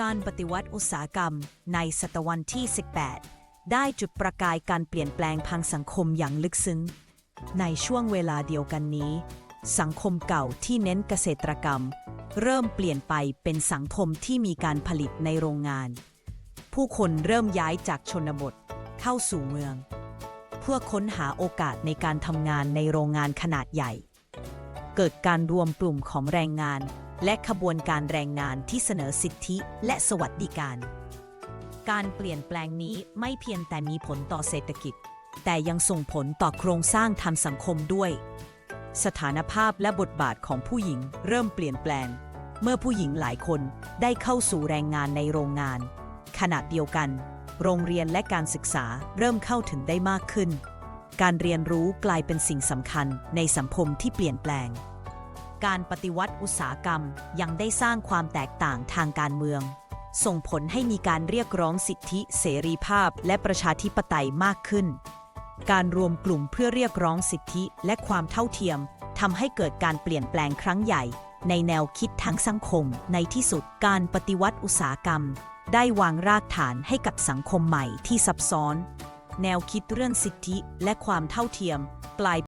การปฏิวัติอุตสาหกรรมในศตวรรษที่ 18 ได้จุดประกายการเปลี่ยนแปลงทางสังคมอย่างลึกซึ้ง ในช่วงเวลาเดียวกันนี้ สังคมเก่าที่เน้นเกษตรกรรม เริ่มเปลี่ยนไปเป็นสังคมที่มีการผลิตในโรงงาน ผู้คนเริ่มย้ายจากชนบทเข้าสู่เมือง เพื่อค้นหาโอกาสในการทำงานในโรงงานขนาดใหญ่ เกิดการรวมกลุ่มของแรงงาน และขบวนการแรงงานที่เสนอสิทธิและสวัสดิการ การเปลี่ยนแปลงนี้ไม่เพียงแต่มีผลต่อเศรษฐกิจ แต่ยังส่งผลต่อโครงสร้างทางสังคมด้วย สถานภาพและบทบาทของผู้หญิงเริ่มเปลี่ยนแปลง เมื่อผู้หญิงหลายคนได้เข้าสู่แรงงานในโรงงาน ขณะเดียวกัน โรงเรียนและการศึกษาเริ่มเข้าถึงได้มากขึ้น การเรียนรู้กลายเป็นสิ่งสำคัญในสังคมที่เปลี่ยนแปลง การปฏิวัติอุตสาหกรรมยังได้สร้างความแตกต่างทางการเมือง ส่งผลให้มีการเรียกร้องสิทธิเสรีภาพและประชาธิปไตยมากขึ้น การรวมกลุ่มเพื่อเรียกร้องสิทธิและความเท่าเทียมทำให้เกิดการเปลี่ยนแปลงครั้งใหญ่ ในแนวคิดทางสังคม ในที่สุดการปฏิวัติอุตสาหกรรม ได้วางรากฐานให้กับสังคมใหม่ที่ซับซ้อน แนวคิดเรื่องสิทธิและความเท่าเทียมกลาย